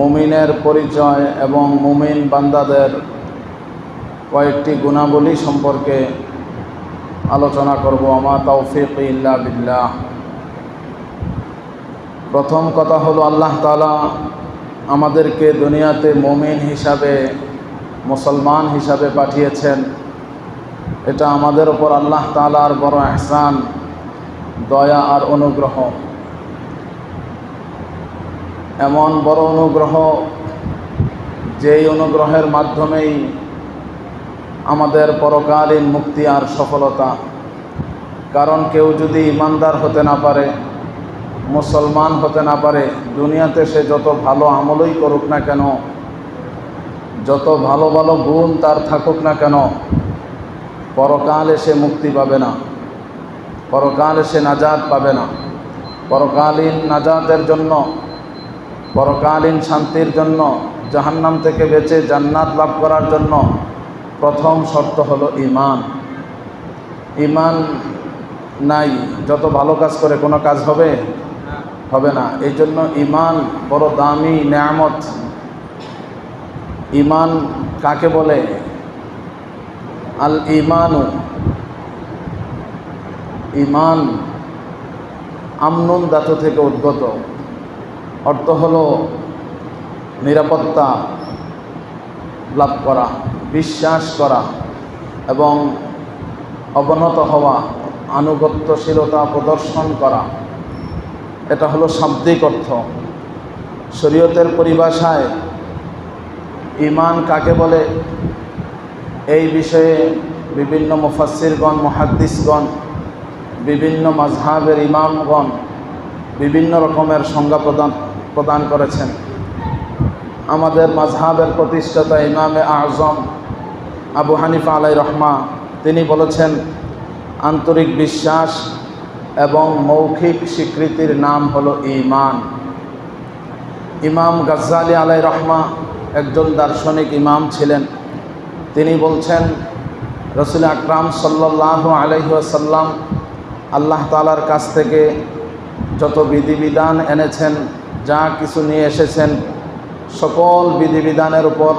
মুমিনের পরিচয় এবং মুমিন বান্দাদের কয়েকটি গুণাবলী সম্পর্কে আলোচনা করব। আমা তৌফিক ইল্লা বিল্লাহ। প্রথম কথা হলো, আল্লাহ তালা আমাদেরকে দুনিয়াতে মুমিন হিসাবে, মুসলমান হিসাবে পাঠিয়েছেন। এটা আমাদের ওপর আল্লাহ তালার বড় এহসান, দয়া আর অনুগ্রহ। এমন বড় অনুগ্রহ যেই অনুগ্রহের মাধ্যমেই আমাদের পরকালীন মুক্তি আর সফলতা। কারণ কেউ যদি ইমানদার হতে না পারে, মুসলমান হতে না পারে, দুনিয়াতে সে যত ভালো আমলই করুক না কেন, যত ভালো ভালো গুণ তার থাকুক না কেন, পরকালে সে মুক্তি পাবে না। পরকালে সে নাজাদ পাবে না। পরকালীন নাজাদের জন্য পরকালীন শান্তির জন্য, জাহান্নাম থেকে বেঁচে জান্নাত লাভ করার জন্য প্রথম শর্ত হলো ইমান ইমান নাই, যত ভালো কাজ করে কোনো কাজ হবে? হবে না। এই জন্য ইমান বড় দামি নেয়ামত। ইমান কাকে বলে? আল ইমানু ইমান আমনুন ধাতু থেকে উদ্গত। অর্থ হল নিরাপত্তা লাভ করা, বিশ্বাস করা এবং অবনত হওয়া, আনুগত্যশীলতা প্রদর্শন করা। এটা হলো শাব্দিক অর্থ। শরীয়তের পরিভাষায় ইমান কাকে বলে? এই বিষয়ে বিভিন্ন মুফাসিরগণ মহাদ্দিসগণ, বিভিন্ন মাজহাবের ইমামগণ বিভিন্ন রকমের সংজ্ঞা প্রদান প্রদান করেছেন। আমাদের মাজহাবের প্রতিষ্ঠাতা ইমামে আজম আবু হানিফা আলাই রহমা, তিনি বলেছেন, আন্তরিক বিশ্বাস এবং মৌখিক স্বীকৃতির নাম হলো ইমান ইমাম গাজ্জালি আলাই রহমা একজন দার্শনিক ইমাম ছিলেন। তিনি বলছেন, রসুল আকরাম সাল্লাহ আলহিহাসাল্লাম আল্লাহ তালার কাছ থেকে যত বিধিবিধান এনেছেন যা কিছু নিয়ে এসেছেন সকল বিধিবিধানের উপর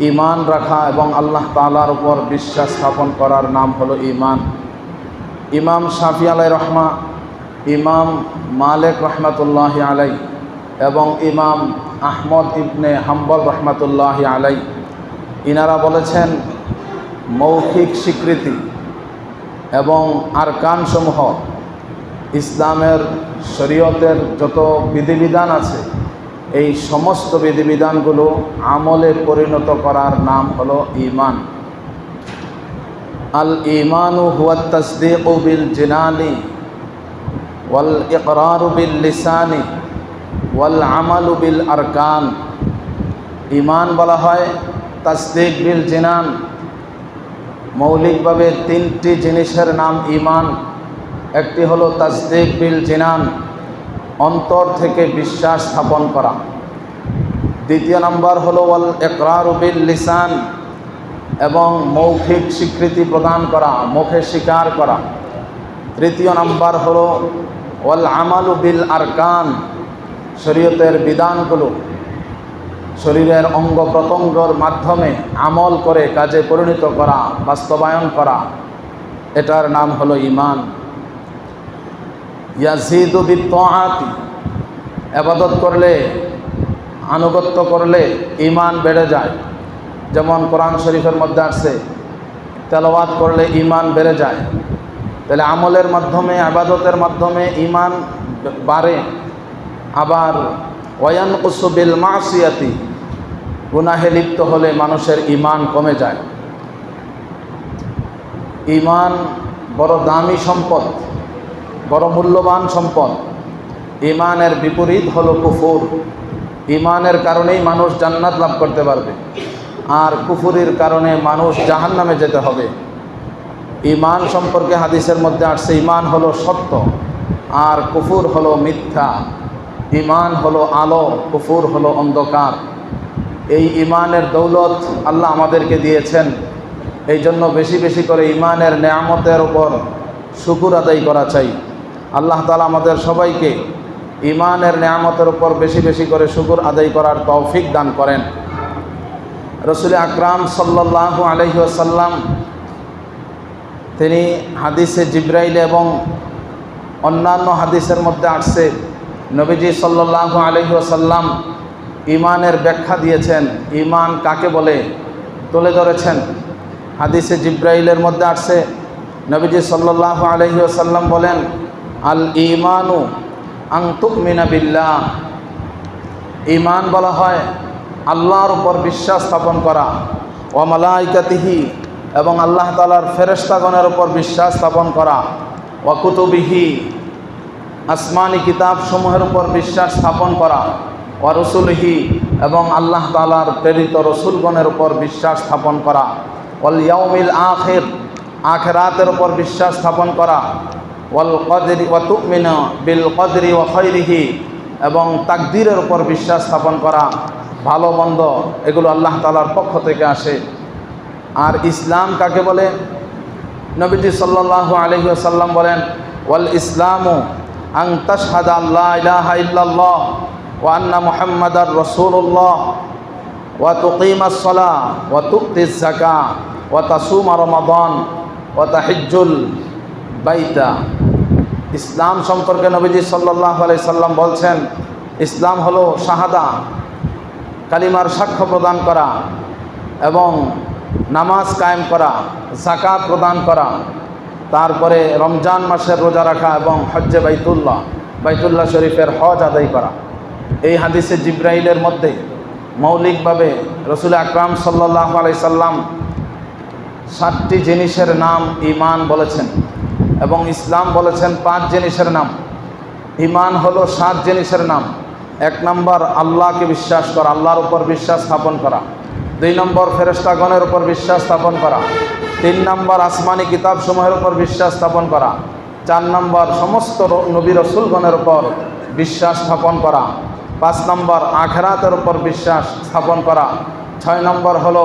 ইমান রাখা এবং আল্লাহ তালার উপর বিশ্বাস স্থাপন করার নাম হলো ইমান ইমাম শাফি আলাই রহমা, ইমাম মালেক রহমাতুল্লাহ আলাই এবং ইমাম আহমদ ইবনে হাম্বল রহমাতুল্লাহ আলাই, ইনারা বলেছেন, মৌখিক স্বীকৃতি এবং আরকানসমূহ ইসলামের শরীয়তের যত বিধিবিধান আছে, এই সমস্ত বিধিবিধানগুলো আমলে পরিণত করার নাম হলো ইমান আল ইমানু হুয়া তসদিক বিল জিনানি ওয়াল ইকরার বিল লিসানি ওয়াল আমালু বিল আরকান। ইমান বলা হয় তাসদিক বিল জিনান। মৌলিকভাবে তিনটি জিনিসের নাম ইমান একটি হলো তাসদিক বিল জিনান, অন্তর থেকে বিশ্বাস স্থাপন করা। দ্বিতীয় নম্বর হলো ওয়াল একরার বিল লিসান এবং মৌখিক স্বীকৃতি প্রদান করা, মুখে স্বীকার করা। তৃতীয় নম্বর হলো ওয়াল আমালু বিল আরকান, শরীয়তের বিধানগুলো। শরীরের অঙ্গ প্রত্যঙ্গর মাধ্যমে আমল করে কাজে পরিণত করা, বাস্তবায়ন করা। এটার নাম হলো ইমান ইয়াজিদু বিত্তি আবাদত করলে, আনুগত্য করলে ইমান বেড়ে যায়। যেমন কোরআন শরীফের মধ্যে আসছে, তেলাওয়াত করলে ইমান বেড়ে যায়। তাহলে আমলের মাধ্যমে, আবাদতের মাধ্যমে ইমান বাড়ে। আবার ওয়ান কুসুবিল মাসিয়াতি, গুনাহে লিপ্ত হলে মানুষের ইমান কমে যায়। ইমান বড় দামি সম্পদ। বড় মূল্যবান সম্পদ। ইমানের বিপরীত হলো কুফুর। ইমানের কারণেই মানুষ জান্নাত লাভ করতে পারবে। আর কুফুরির কারণে মানুষ জাহান নামে যেতে হবে। ইমান সম্পর্কে হাদিসের মধ্যে আসছে ইমান হলো সত্য, আর কুফুর হলো মিথ্যা। ইমান হলো আলো, কুফুর হলো অন্ধকার। এই ইমানের দৌলত আল্লাহ আমাদেরকে দিয়েছেন। এই জন্য বেশি বেশি করে ইমানের নেয়ামতের ওপর শুকুর আদায় করা চাই। আল্লাহ তালা আমাদের সবাইকে ইমানের নেয়ামতের উপর বেশি বেশি করে শুকুর আদায় করার তৌফিক দান করেন। রসুল আকরাম সাল্লাহ আলহিহাসাল্লাম তিনি হাদিসে জিব্রাইল এবং অন্যান্য হাদিসের মধ্যে আসছে, নবীজি সাল্লাহ আলহিহাসাল্লাম ইমানের ব্যাখ্যা দিয়েছেন। ইমান কাকে বলে? তুলে ধরেছেন। হাদিসে জিব্রাইলের মধ্যে আসছে, নবীজি সাল্লাহ আলহিহাসাল্লাম বলেন আল ইমানু আংতুক মিনাবিল্লাহ ইমান বলা হয় আল্লাহর উপর বিশ্বাস স্থাপন করা। ওয়ামালাইকাতিহি এবং আল্লাহ তালার ফেরেস্তাগণের উপর বিশ্বাস স্থাপন করা। ওয়াকুতুবিহি আসমানি কিতাবসমূহের উপর বিশ্বাস স্থাপন করা। ওয়া রসুলহি এবং আল্লাহ তালার প্রেরিত রসুলগণের উপর বিশ্বাস স্থাপন করা। ওয়াল ইয়াউমিল আখের আখেরাতের উপর বিশ্বাস স্থাপন করা। ওয়াল কদরি ওয়া তুমিনা বিল কদরি ওয়া খৈরিহি এবং তাকদিরের উপর বিশ্বাস স্থাপন করা ভালো মন্দ, এগুলো আল্লাহ তালার পক্ষ থেকে আসে। আর ইসলাম কাকে বলে? নবীজি সাল্লাহ আলহি আসাল্লাম বলেন, ওয়াল ইসলামু আং তাশহাদ আল্লাহ ইলাহা ইল্লাল্লাহ ওয়া আন্না মুহাম্মাদার রাসূলুল্লাহ ওয়া তুকিমাস সালাহ ওয়া তুক্তিজ যাকা ওয়া তাসুমা রমাদান ওয়া তাহিজ্জুল বাইতা। ইসলাম সম্পর্কে নবীজি সাল্লাহ আলাই সাল্লাম বলছেন, ইসলাম হলো শাহাদা, কালিমার সাক্ষ্য প্রদান করা এবং নামাজ কায়েম করা জাকাত প্রদান করা, তারপরে রমজান মাসের রোজা রাখা এবং হজ্জে বাইতুল্লাহ বাইতুল্লাহ শরীফের হজ আদায় করা। এই হাদিসে জিব্রাইলের মধ্যে মৌলিকভাবে রসুল আকরাম সাল্লাহ আলাই সাল্লাম সাতটি জিনিসের নাম ইমান বলেছেন। এবং ইসলাম বলেছেন পাঁচ জিনিসের নাম। ইমান হলো সাত জিনিসের নাম। এক নম্বর, আল্লাহকে বিশ্বাস করা, আল্লাহর উপর বিশ্বাস স্থাপন করা। দুই নম্বর ফেরেস্তাগণের উপর বিশ্বাস স্থাপন করা। তিন নম্বর, আসমানি কিতাবসমূহের উপর বিশ্বাস স্থাপন করা। চার নম্বর, সমস্ত নবী রসুলগণের উপর বিশ্বাস স্থাপন করা। পাঁচ নম্বর, আখেরাতের উপর বিশ্বাস স্থাপন করা। ছয় নম্বর হলো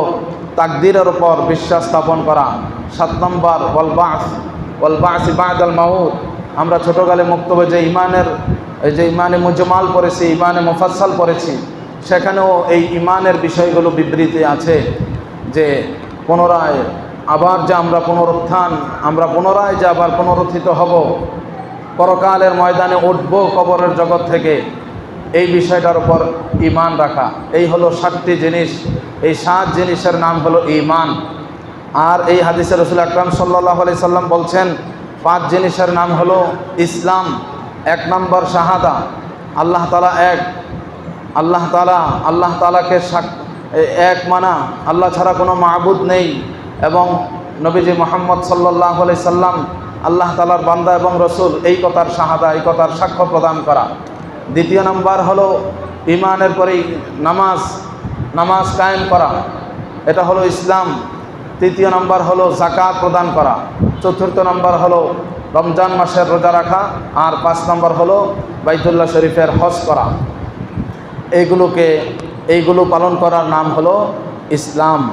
তাকদিরের উপর বিশ্বাস স্থাপন করা। সাত নম্বর ওয়ালবাসি বাদাল মাউদ আমরা ছোটোকালে মুক্তবে যে ইমানের যে ইমানে মুজমাল পড়েছি ইমানে মুফাসাল পড়েছি, সেখানেও এই ইমানের বিষয়গুলো বিবৃতি আছে যে পুনরায় আবার যে আমরা পুনরুত্থান, আমরা পুনরায় যে আবার পুনরুত্থিত হব, পরকালের ময়দানে উঠব কবরের জগৎ থেকে, এই বিষয়টার উপর ইমান রাখা। এই হলো সাতটি জিনিস। এই সাত জিনিসের নাম হলো ইমান আর এই হাদিসে রসুল আকরাম সাল্লাহ আলি সাল্লাম বলছেন, পাঁচ জিনিসের নাম হলো ইসলাম, এক নম্বর শাহাদা, আল্লাহ তালা এক, আল্লাহ তালা আল্লাহ তালাকে এক মানা, আল্লাহ ছাড়া কোনো মাহবুদ নেই এবং নবীজি মোহাম্মদ সাল্লাহ আলি সাল্লাম আল্লাহ তালার বান্দা এবং রসুল, এই কথার শাহাদা, এই কথার সাক্ষ্য প্রদান করা। দ্বিতীয় নম্বর হলো ইমানের পরেই নামাজ নামাজ কায়েম করা। এটা হলো ইসলাম। তৃতীয় নম্বর হলো জাকাত প্রদান করা। চতুর্থ নম্বর হলো রমজান মাসের রোজা রাখা। আর পাঁচ নম্বর হলো বাইতুল্লাহ শরীফের হজ করা। এইগুলোকে এইগুলো পালন করার নাম হলো ইসলাম।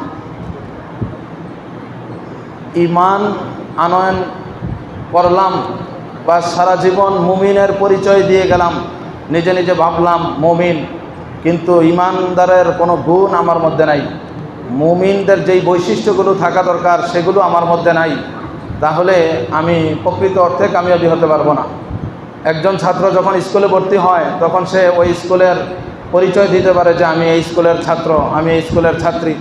ইমান আনয়ন করলাম বা সারা জীবন মুমিনের পরিচয় দিয়ে গেলাম। নিজে নিজে ভাবলাম, মুমিন। কিন্তু ইমানদারের কোনো গুণ আমার মধ্যে নাই। মুমিনদের যেই বৈশিষ্ট্যগুলো থাকা দরকার সেগুলো আমার মধ্যে নাই, তাহলে আমি প্রকৃত অর্থে কামিয়াবি হতে পারব না। একজন ছাত্র যখন স্কুলে ভর্তি হয়, তখন সে ওই স্কুলের পরিচয় দিতে পারে যে আমি এই স্কুলের ছাত্র, আমি এই স্কুলের ছাত্রী,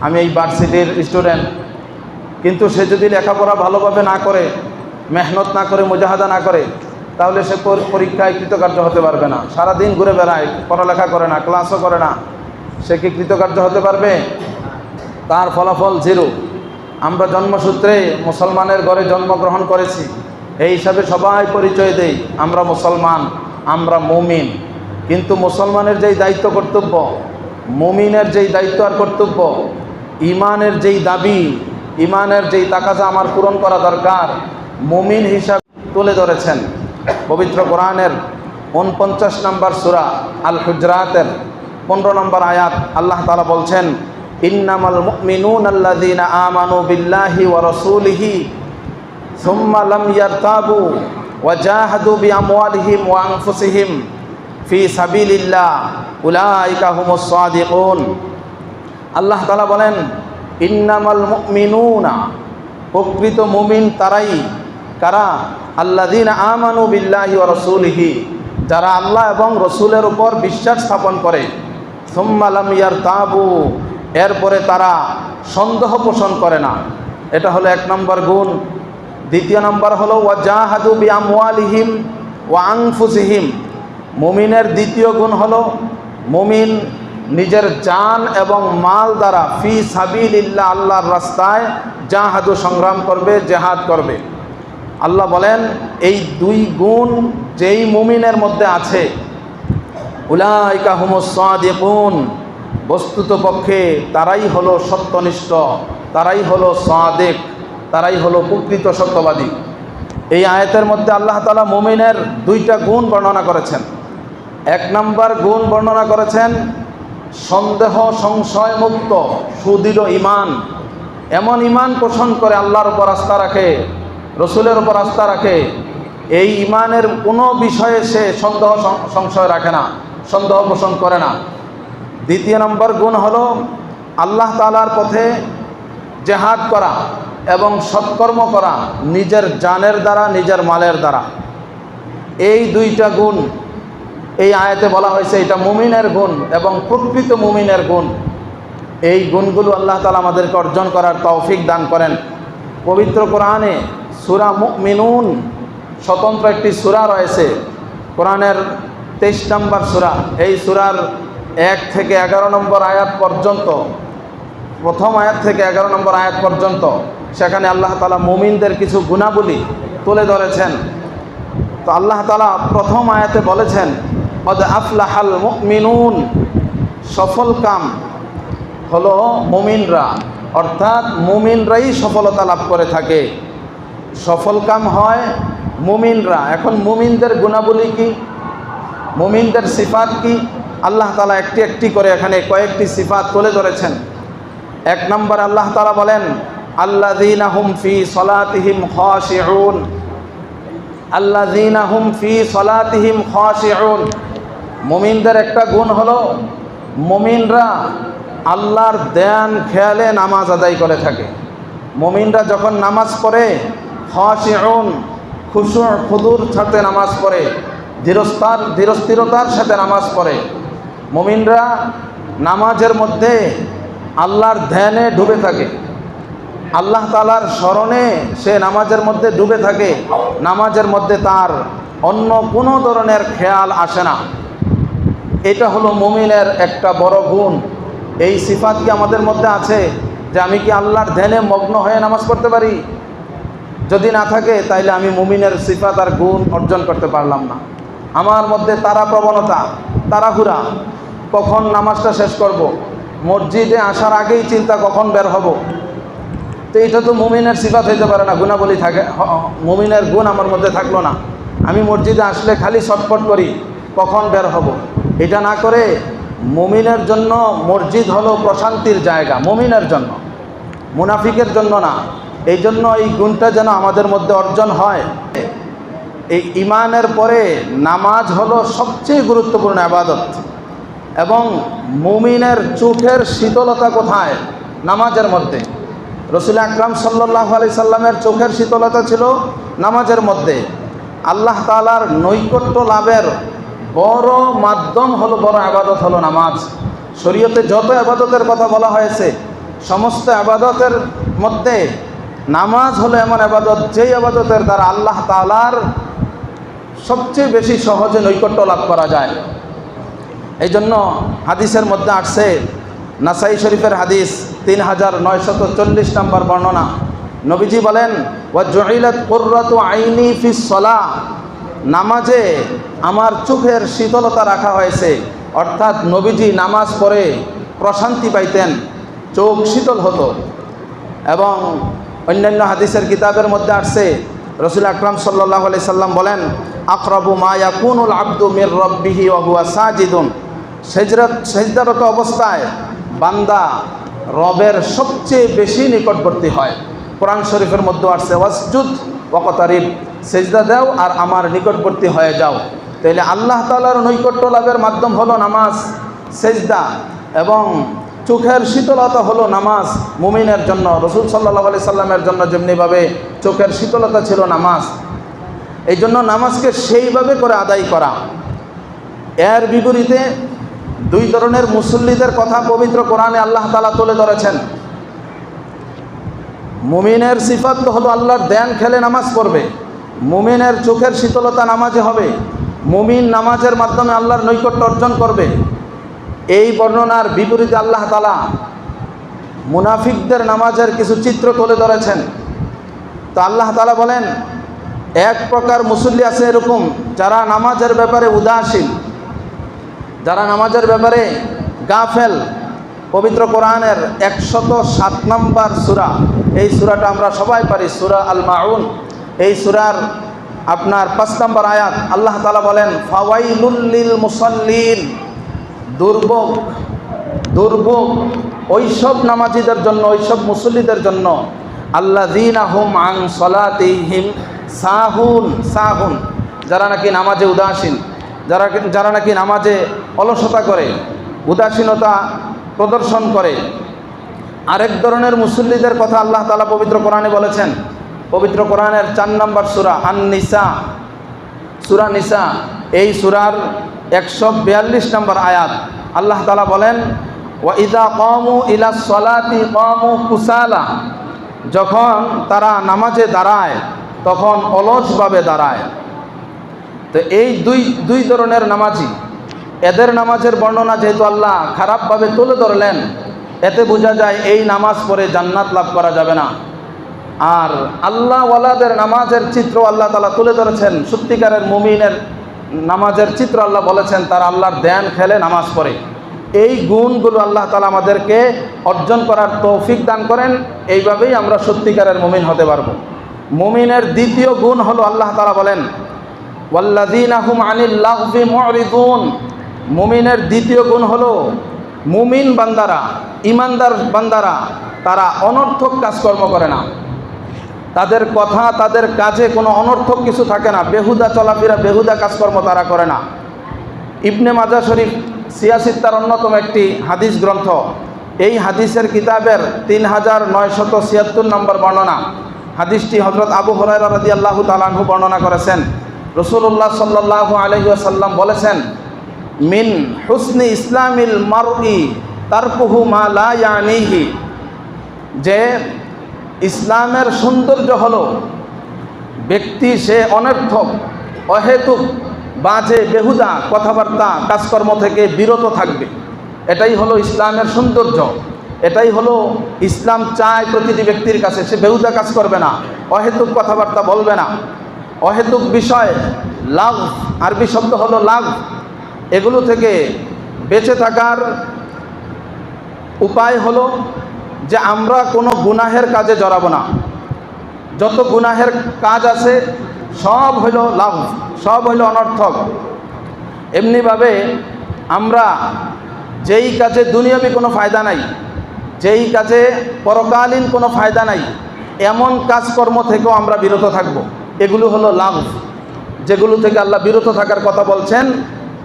আমি এই ভার্সিটির স্টুডেন্ট। কিন্তু সে যদি লেখাপড়া ভালোভাবে না করে, মেহনত না করে, মুজাহাদা না করে, তাহলে সে পর- পরীক্ষায় কৃতকার্য হতে পারবে না। সারা দিন ঘুরে বেড়ায়, পড়ালেখা করে না, ক্লাসও করে না। সে কি কৃতকার্য হতে পারবে? তার ফলাফল জিরো। আমরা জন্মসূত্রে মুসলমানের ঘরে জন্মগ্রহণ করেছি। এই হিসাবে সবাই পরিচয় দেই, আমরা মুসলমান, আমরা মুমিন। কিন্তু মুসলমানের যেই দায়িত্ব কর্তব্য, মুমিনের যেই দায়িত্ব আর কর্তব্য, ইমানের যেই দাবি, ইমানের যেই তাকাজা আমার পূরণ করা দরকার, মুমিন হিসাবে তুলে ধরেছেন। পবিত্র কোরআনের উনপঞ্চাশ নম্বর সুরা আল হুজরাতের পনেরো নম্বর আয়াত আল্লাহ তালা বলছেন ইন্নামাল মুমিনুন আল্লাযীনা আমানু বিল্লাহি ওয়া রাসূলিহি সুম্মা লাম ইয়ারতাবু ওয়া জাহাদু বিআমওয়ালিহিম ওয়া আনফুসিহিম ফি সাবিলিল্লাহ, উলাইকা হুমুস সাদিকুন। আল্লাহ তাআলা বলেন, ইন্নামাল মুমিনুনা, প্রকৃত মুমিন তারাই কারা? আল্লাযীনা আমানু বিল্লাহি ওয়া রাসূলিহি, যারা আল্লাহ এবং রসুলের উপর বিশ্বাস স্থাপন করে। সোম্মালাম ইয়ার তাবু এরপরে তারা সন্দেহ পোষণ করে না। এটা হলো এক নম্বর গুণ। দ্বিতীয় নম্বর হলো ওয়া জাহাদু বি আমওয়ালিহিম ওয়া আংফুসিহিম মুমিনের দ্বিতীয় গুণ হলো, মুমিন নিজের জান এবং মাল দ্বারা ফি সাবিলিল্লাহ আল্লাহর রাস্তায় জাহাদু সংগ্রাম করবে, জেহাদ করবে। আল্লাহ বলেন, এই দুই গুণ যেই মুমিনের মধ্যে আছে, উলাইকা হুমসাদিকুন বস্তুত পক্ষে তারাই হলো সত্যনিষ্ঠ, তারাই হলো সাদেক, তারাই হলো প্রকৃত সত্যবাদী। এই আয়াতের মধ্যে আল্লাহ তালা মুমিনের দুইটা গুণ বর্ণনা করেছেন। এক নম্বর গুণ বর্ণনা করেছেন, সন্দেহ সংশয় মুক্ত, সুদৃঢ় ইমান এমন ইমান পোষণ করে আল্লাহর উপর আস্থা রাখে, রসুলের উপর আস্থা রাখে। এই ইমানের কোনো বিষয়ে সে সন্দেহ সংশয় রাখে না, সন্দেহ পোষণ করে না। দ্বিতীয় নম্বর গুণ হলো আল্লাহ তালার পথে জেহাদ করা এবং সৎকর্ম করা নিজের জানের দ্বারা, নিজের মালের দ্বারা। এই দুইটা গুণ এই আয়াতে বলা হয়েছে, এটা মুমিনের গুণ এবং প্রকৃত মুমিনের গুণ। এই গুণগুলো আল্লাহ তালা আমাদেরকে অর্জন করার তৌফিক দান করেন। পবিত্র কোরআনে সুরা মুমিনুন স্বতন্ত্র একটি সুরা রয়েছে। কোরআনের তেইশ নম্বর সুরা, এই সুরার এক থেকে এগারো নম্বর আয়াত পর্যন্ত, প্রথম আয়াত থেকে এগারো নম্বর আয়াত পর্যন্ত, সেখানে আল্লাহ তালা মুমিনদের কিছু গুণাবলী তুলে ধরেছেন। তো আল্লাহ তালা প্রথম আয়াতে বলেছেন কদ আফলাহাল মিনুন সফল কাম হলো মুমিনরা, অর্থাৎ মুমিনরাই সফলতা লাভ করে থাকে। সফল কাম হয় মুমিনরা। এখন মুমিনদের গুণাবলী কি? মুমিনদের সিফাত কি? আল্লাহ তালা একটি একটি করে এখানে কয়েকটি সিফাত তুলে ধরেছেন। এক নম্বর আল্লাহ তালা বলেন আল্লাহ হুম ফি সলাতিহিম খাশিউন। আল্লাহ হুম ফি সলাতিহিম খাশিউন। মুমিনদের একটা গুণ হলো, মুমিনরা আল্লাহর ধ্যান খেয়ালে নামাজ আদায় করে থাকে। মুমিনরা যখন নামাজ পড়ে, খাশিউন খুশু খুদুর সাথে নামাজ পড়ে ধীরস্তার ধীরস্থিরতার সাথে নামাজ পড়ে। মুমিনরা নামাজের মধ্যে আল্লাহর ধ্যানে ডুবে থাকে। আল্লাহ তালার স্মরণে সে নামাজের মধ্যে ডুবে থাকে। নামাজের মধ্যে তার অন্য কোনো ধরনের খেয়াল আসে না। এটা হলো মুমিনের একটা বড় গুণ। এই সিফাত কি আমাদের মধ্যে আছে যে আমি কি আল্লাহর ধ্যানে মগ্ন হয়ে নামাজ পড়তে পারি? যদি না থাকে, তাইলে আমি মুমিনের সিফাত আর গুণ অর্জন করতে পারলাম না। আমার মধ্যে তারা প্রবণতা তাড়াহুড়া কখন নামাজটা শেষ করব। মসজিদে আসার আগেই চিন্তা কখন বের হব? তো এটা তো মুমিনের সিফাত হইতে পারে না, গুণাবলী থাকে। মুমিনের গুণ আমার মধ্যে থাকল না। আমি মসজিদে আসলে খালি ছটফট করি, কখন বের হব? এটা না করে মুমিনের জন্য মসজিদ হলো প্রশান্তির জায়গা, মুমিনের জন্য। মুনাফিকের জন্য না। এই জন্য এই গুণটা যেন আমাদের মধ্যে অর্জন হয়। এই ইমানের পরে নামাজ হলো সবচেয়ে গুরুত্বপূর্ণ আবাদত। এবং মুমিনের চোখের শীতলতা কোথায়? নামাজের মধ্যে। রসুল আকরাম সাল্লাহ আলি সাল্লামের চোখের শীতলতা ছিল নামাজের মধ্যে। আল্লাহ তালার নৈকট্য লাভের বড় মাধ্যম হলো, বড় আবাদত হলো নামাজ। শরীয়তে যত আবাদতের কথা বলা হয়েছে, সমস্ত আবাদতের মধ্যে নামাজ হলো এমন আবাদত, যেই আবাদতের দ্বারা আল্লাহ তালার সবচেয়ে বেশি সহজে নৈকট্য লাভ করা যায়। এই জন্য হাদিসের মধ্যে আসছে, নাসাই শরীফের হাদিস তিন হাজার নয়শত চল্লিশ নম্বর বর্ণনা। নবীজি বলেন আইনি ফি সলা নামাজে আমার চোখের শীতলতা রাখা হয়েছে। অর্থাৎ নবীজি নামাজ পড়ে প্রশান্তি পাইতেন, চোখ শীতল হতো। এবং অন্যান্য হাদিসের কিতাবের মধ্যে আসছে, রসুল আকরাম সাল্লাহ আলি সাল্লাম বলেন আকরাবু মা ইয়াকুনুল আব্দু মির রব্বিহি ওহুয়া সাজিদুন। সেজরত সেজদারত অবস্থায় বান্দা রবের সবচেয়ে বেশি নিকটবর্তী হয়। কোরআন শরীফের মধ্যে আসছে, ওয়াসজুদ ওকতারিব সেজদা দাও আর আমার নিকটবর্তী হয়ে যাও। তাইলে আল্লাহ তালার নৈকট্য লাভের মাধ্যম হলো নামাজ, সেজদা এবং চোখের শীতলতা হলো নামাজ। মুমিনের জন্য, রসুল সাল্লাহ আলি সাল্লামের জন্য যেমনিভাবে চোখের শীতলতা ছিল নামাজ এই জন্য নামাজকে সেইভাবে করে আদায় করা। এর বিপরীতে দুই ধরনের মুসল্লিদের কথা পবিত্র কোরআনে আল্লাহ তালা তুলে ধরেছেন। মুমিনের সিফাত হলো আল্লাহর দেন খেলে নামাজ পড়বে। মুমিনের চোখের শীতলতা নামাজে হবে। মুমিন নামাজের মাধ্যমে আল্লাহর নৈকট্য অর্জন করবে। এই বর্ণনার বিপরীতে আল্লাহ তালা মুনাফিকদের নামাজের কিছু চিত্র তুলে ধরেছেন। তো আল্লাহ তালা বলেন এক প্রকার মুসল্লি আছে এরকম, যারা নামাজের ব্যাপারে উদাসীন, যারা নামাজের ব্যাপারে গাফেল। পবিত্র কোরআনের একশত সাত নম্বর সুরা, এই সুরাটা আমরা সবাই পারি, সুরা আল মাউন এই সুরার আপনার পাঁচ নম্বর আয়াত, আল্লাহ তালা বলেন ফাওয়াইলুল্লিল মুসল্লিন দুর্ভোগ দুর্ভোগ। ওইসব নামাজিদের জন্য, ওইসব মুসল্লিদের জন্য আল্লাহ দিন আহম আং সলাতিহিম সাহুন সাহুন। যারা নাকি নামাজে উদাসীন, যারা যারা নাকি নামাজে অলসতা করে, উদাসীনতা প্রদর্শন করে। আরেক ধরনের মুসল্লিদের কথা আল্লাহ তালা পবিত্র কোরআনে বলেছেন। পবিত্র কোরআনের চার নম্বর সুরা আন নিসা সুরা নিসা, এই সুরার একশো বিয়াল্লিশ নম্বর আয়াত। আল্লাহ তালা বলেন, ওয়া ইদা কমু ইলা সলাতি কমু কুসালা। যখন তারা নামাজে দাঁড়ায় তখন অলসভাবে দাঁড়ায়। তো এই দুই দুই ধরনের নামাজি, এদের নামাজের বর্ণনা যেহেতু আল্লাহ খারাপভাবে তুলে ধরলেন, এতে বোঝা যায় এই নামাজ পড়ে জান্নাত লাভ করা যাবে না। আর আল্লাহ ওয়ালাদের নামাজের চিত্র আল্লাহ তালা তুলে ধরেছেন, সত্যিকারের মুমিনের নামাজের চিত্র আল্লাহ বলেছেন, তারা আল্লাহর ধ্যান খেলে নামাজ পড়ে। এই গুণগুলো আল্লাহ তালা আমাদেরকে অর্জন করার তৌফিক দান করেন, এইভাবেই আমরা সত্যিকারের মুমিন হতে পারব। মুমিনের দ্বিতীয় গুণ হলো আল্লাহ তালা বলেন ওয়াল্লাদিনাহুম আনিল্লাহবি মরিদুন মুমিনের দ্বিতীয় গুণ হলো মুমিন বান্দারা ইমানদার বান্দারা, তারা অনর্থক কাজকর্ম করে না। তাদের কথা, তাদের কাজে কোনো অনর্থক কিছু থাকে না। বেহুদা চলাফেরা, বেহুদা কাজকর্ম তারা করে না। ইবনে মাজা শরীফ সিয়াসিত্তার অন্যতম একটি হাদিস গ্রন্থ। এই হাদিসের কিতাবের তিন হাজার নয়শত ছিয়াত্তর নম্বর বর্ণনা। হাদিসটি হজরত আবু হরাইরা রাদি আল্লাহ তালাহু বর্ণনা করেছেন। রসুল্লাহ সাল্লাহ আলহিসাল্লাম বলেছেন, মিন হুসনি ইসলামিল মারই তারকুহু মা লা ইয়ানিহি। যে ইসলামের সৌন্দর্য হল, ব্যক্তি সে অনর্থক, অহেতুক, বাজে, বেহুদা কথাবার্তা, কাজকর্ম থেকে বিরত থাকবে। এটাই হলো ইসলামের সৌন্দর্য। এটাই হলো ইসলাম চায় প্রতিটি ব্যক্তির কাছে। সে বেহুদা কাজ করবে না, অহেতুক কথাবার্তা বলবে না। অহেতুক বিষয়, লাভ, আরবি শব্দ হলো লাভ। এগুলো থেকে বেঁচে থাকার উপায় হলো যে আমরা কোনো গুনাহের কাজে জড়াবো না। যত গুনাহের কাজ আছে, সব হইল লাভ, সব হইল অনর্থক। এমনিভাবে আমরা যেই কাজে দুনিয়াবি কোনো ফায়দা নাই। যেই কাজে পরকালীন কোনো ফায়দা নাই, এমন কাজকর্ম থেকেও আমরা বিরত থাকব। এগুলো হলো লাভ, যেগুলো থেকে আল্লাহ বিরত থাকার কথা বলছেন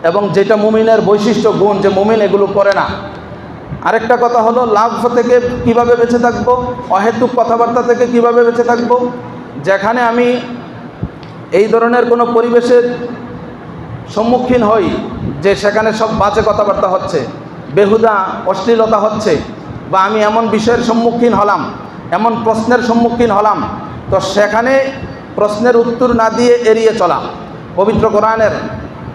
এবং যেটা মুমিনের বৈশিষ্ট্য, গুণ, যে মুমিন এগুলো করে না আরেকটা কথা হলো লাভ থেকে কীভাবে বেঁচে থাকব, অহেতুক কথাবার্তা থেকে কীভাবে বেঁচে থাকব যেখানে আমি এই ধরনের কোনো পরিবেশের সম্মুখীন হই যে সেখানে সব বাজে কথাবার্তা হচ্ছে, বেহুদা, অশ্লীলতা হচ্ছে বা আমি এমন বিষয়ের সম্মুখীন হলাম, এমন প্রশ্নের সম্মুখীন হলাম, তো সেখানে প্রশ্নের উত্তর না দিয়ে এড়িয়ে চলা। পবিত্র কোরআনের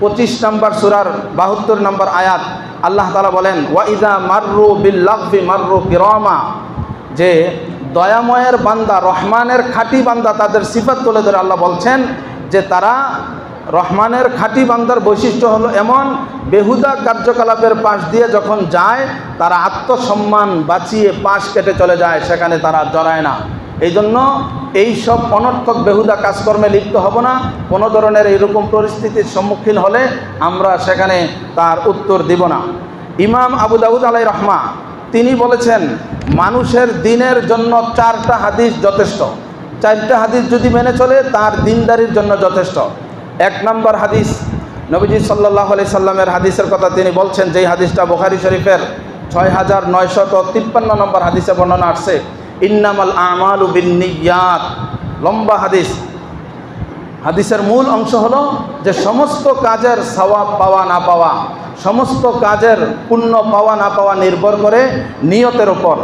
পঁচিশ নম্বর সুরার বাহাত্তর নম্বর আয়াত আল্লাহ তালা বলেন ওয়াইদা মার্রু বিল্লাফি মার্রু কিরমা যে দয়াময়ের বান্দা, রহমানের খাঁটি বান্দা তাদের সিফাত তুলে ধরে আল্লাহ বলছেন যে তারা রহমানের খাঁটি বান্দার বৈশিষ্ট্য হলো এমন বেহুদা কার্যকলাপের পাশ দিয়ে যখন যায়, তারা আত্মসম্মান বাঁচিয়ে পাশ কেটে চলে যায়, সেখানে তারা জড়ায় না। এই জন্য এই সব অনর্থক বেহুদা কাজকর্মে লিপ্ত হব না। কোনো ধরনের এইরকম পরিস্থিতির সম্মুখীন হলে আমরা সেখানে তার উত্তর দিব না। ইমাম আবু দাউদ আলাই রহমা, তিনি বলেছেন, মানুষের দিনের জন্য চারটা হাদিস যথেষ্ট। চারটা হাদিস যদি মেনে চলে, তার দিনদারির জন্য যথেষ্ট। এক নম্বর হাদিস, নবীজি সাল্লাহ আলি সাল্লামের হাদিসের কথা তিনি বলছেন, যেই হাদিসটা বোখারি শরীফের ছয় হাজার নয়শত তিপ্পান্ন নম্বর হাদিসে বর্ণনা আসছে, ইন্নামাল আমাল বিনিয়াত লম্বা হাদিস। হাদিসের মূল অংশ হলো যে সমস্ত কাজের সওয়াব পাওয়া না পাওয়া, সমস্ত কাজের পুণ্য পাওয়া না পাওয়া নির্ভর করে নিয়তের ওপর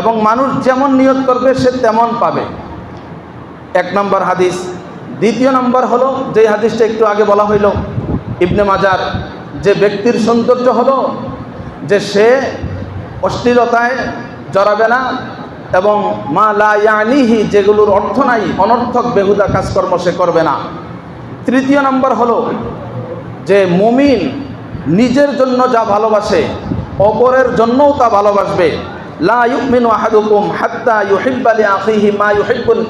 এবং মানুষ যেমন নিয়ত করবে সে তেমন পাবে। এক নম্বর হাদিস দ্বিতীয় নম্বর হলো, যেই হাদিসটা একটু আগে বলা হইল, ইবনে মাজার, যে ব্যক্তির সৌন্দর্য হলো যে সে অশ্লীলতায় জড়াবে না এবং মা লায়ানিহি যেগুলোর অর্থ নাই, অনর্থক বেহুদা কাজকর্ম সে করবে না। তৃতীয় নম্বর হলো যে মুমিন নিজের জন্য যা ভালোবাসে, অপরের জন্যও তা ভালোবাসবে। লা হাত্তা ইউহিব্বা লি মা ইউহিব্বুল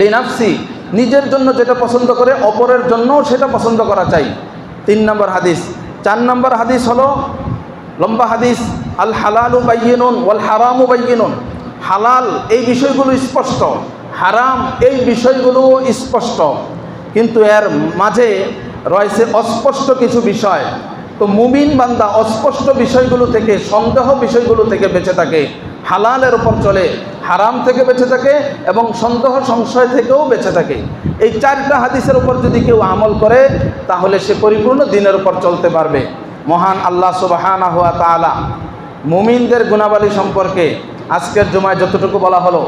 লিনাফসি নিজের জন্য যেটা পছন্দ করে, অপরের জন্যও সেটা পছন্দ করা চাই। তিন নম্বর হাদিস। চার নম্বর হাদিস হলো, লম্বা হাদিস, আল হালালু বাইয়িনুন ওয়াল হারামু বাইয়িনুন। হালাল এই বিষয়গুলো স্পষ্ট, হারাম এই বিষয়গুলো স্পষ্ট। কিন্তু এর মাঝে রয়েছে অস্পষ্ট কিছু বিষয়। তো মুমিন বান্দা অস্পষ্ট বিষয়গুলো থেকে, সন্দেহ বিষয়গুলো থেকে বেঁচে থাকে। হালালের ওপর চলে, হারাম থেকে বেঁচে থাকে এবং সন্দেহ সংশয় থেকেও বেঁচে থাকে। এই চারটা হাদিসের উপর যদি কেউ আমল করে, তাহলে সে পরিপূর্ণ দিনের উপর চলতে পারবে। মহান আল্লাহ সুবাহানা হুয়া তালা মুমিনদের গুণাবলী সম্পর্কে আজকের জমায় যতটুকু বলা হলো,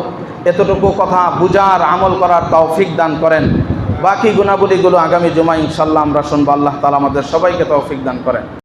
এতটুকু কথা বুজার আমল করার তৌফিক দান করেন। বাকি গুণাবলীগুলো আগামী জমা ইনশাল্লাহ আমরা শুনব। আল্লাহ তালা আমাদের সবাইকে তৌফিক দান করেন।